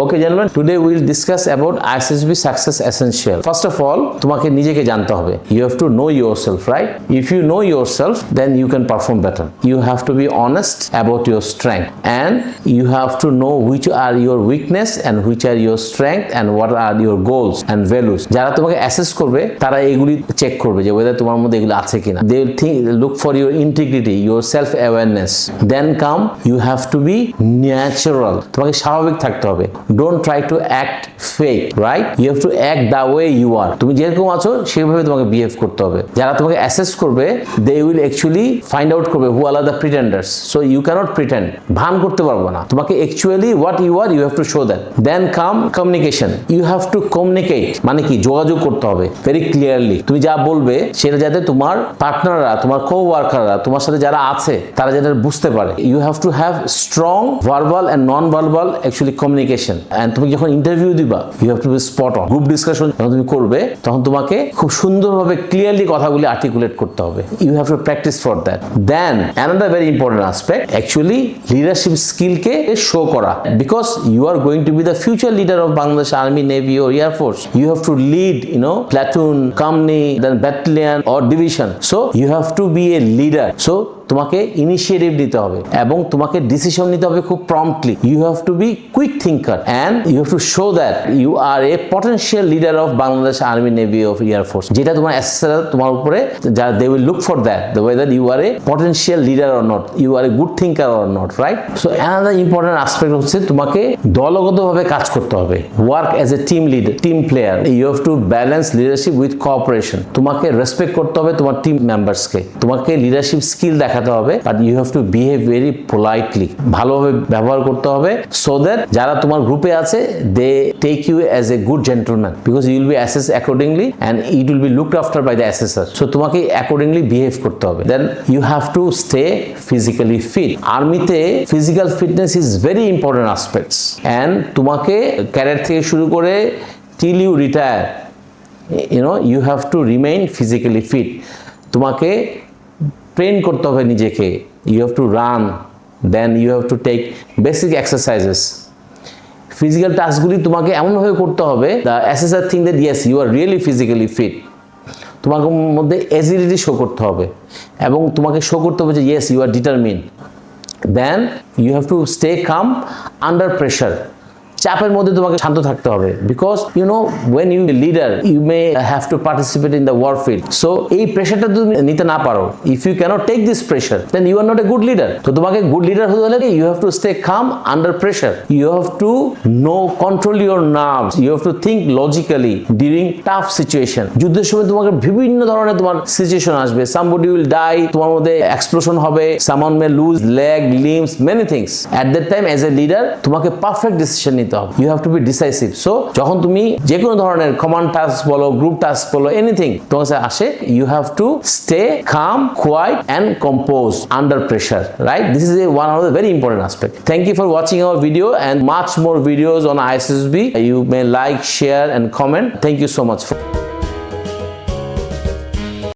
Okay, gentlemen, today we'll discuss about ISSB success essential. First of all, তোমাকে নিজেকে জানতে হবে. You have to know yourself, right? If you know yourself, then you can perform better. You have to be honest about your strength and you have to know which are your weakness and which are your strength and what are your goals and values. যারা তোমাকে assess করবে তারা এগুলি check করবে যে weather তোমার মধ্যে এগুলো আছে কিনা they think look for your integrity your self awareness then come you have to be natural তোমাকে স্বাভাবিক থাকতে হবে don't try to act fake right you have to act the way you are তুমি যেরকম আছো, সেভাবে তোমাকে বিহেভ করতে হবে। যারা তোমাকে অ্যাসেস করবে they will actually find out করবে হু আলাদা pretenders so you can't pretend ভান করতে পারব না। তোমাকে actually what you are you have to show that then come communication you have to communicate মানে কি? যোগাযোগ করতে হবে। ভেরি ক্লিয়ারলি তুমি যা বলবে, সেটা যাতে তোমার পার্টনাররা তোমার কো ওয়ার্কাররা তোমার সাথে যারা আছে, তারা যাতে বুঝতে পারে। You have to have strong verbal and non verbal actually communication and তুমি যখন ইন্টারভিউ দিবা you have to be spot on group discussion যখন তুমি করবে, তখন তোমাকে খুব সুন্দরভাবে ক্লিয়ারলি কথাগুলি আর্টিকুলেট করতে হবে। You have to practice for that then another very important aspect actually leadership স্কিলকে শো করা। Because you are going to be the future leader of Bangladesh army navy O air force you have to lead you no platoon company then battalion or division so you have to B a leader so তোমাকে initiative নিতে হবে এবং তোমাকে decision নিতে হবে খুব promptly you have to B quick thinker and you have to show that you are a potential leader of Bangladesh army navy of air force যেটা তোমার অ্যাসেসার তোমার উপরে যা they will look for that the way that you are a potential leader or not you are a good thinker or not right so another important aspect হচ্ছে তোমাকে দলগতভাবে কাজ করতে হবে। Work as a team leader team player you have to balance leadership with cooperation তোমাকে respect করতে হবে তোমার টিম মেম্বার্সকে তোমাকে লিডারশিপ স্কিল দেখাতে হবে but you have to behave very politely ভালোভাবে ব্যবহার করতে হবে সো দ্যাট যারা তোমার গ্রুপে আছে they take you as a good gentleman because you will be assess accordingly and it will be looked after by the assessor so তোমাকে accordingly behave করতে হবে। Then you have to stay physically fit আর্মিতে physical fitness is very important aspects and তোমাকে career থেকে শুরু করে till you retire you know you have to remain physically fit তোমাকে train করতে হবে নিজেকে। You have to run then you have to take basic exercises physical টাস্কগুলি তোমাকে এমনভাবে করতে হবে the assessor thing that yes you are really physically fit তোমাকে মধ্যে এজিলিটি শো করতে হবে এবং তোমাকে শো করতে হবে যে yes you are determine then you have to stay calm under pressure চাপের মধ্যে তোমাকে শান্ত থাকতে হবে because you know when you leader you may have to participate in the war field so এই প্রেশারটা তুমি নিতে না পারো। If you can't take this pressure then you are not a good leader তো তোমাকে গুড লিডার হতে হলে you have to stay calm under pressure you have to know control your nerves you have to think logically during tough situation যুদ্ধের সময় তোমাকে বিভিন্ন ধরনের তোমার সিচুয়েশন আসবে। সামবডি উইল ডাই তোমার মধ্যে এক্সপ্লোশন হবে some men may lose leg limbs many things at that time as a leader তোমাকে পারফেক্ট ডিসিশন নিতে হবে। You have to be decisive so যখন তুমি যে কোনো ধরনের কমান্ড টাস্ক বলো গ্রুপ টাস্ক বলো এনিথিং তোমার কাছে আসে you have to stay calm quiet and compose under pressure right this is a one of the very important aspect. Thank you for watching our video and much more videos on ISSB you may like share and comment thank you so much for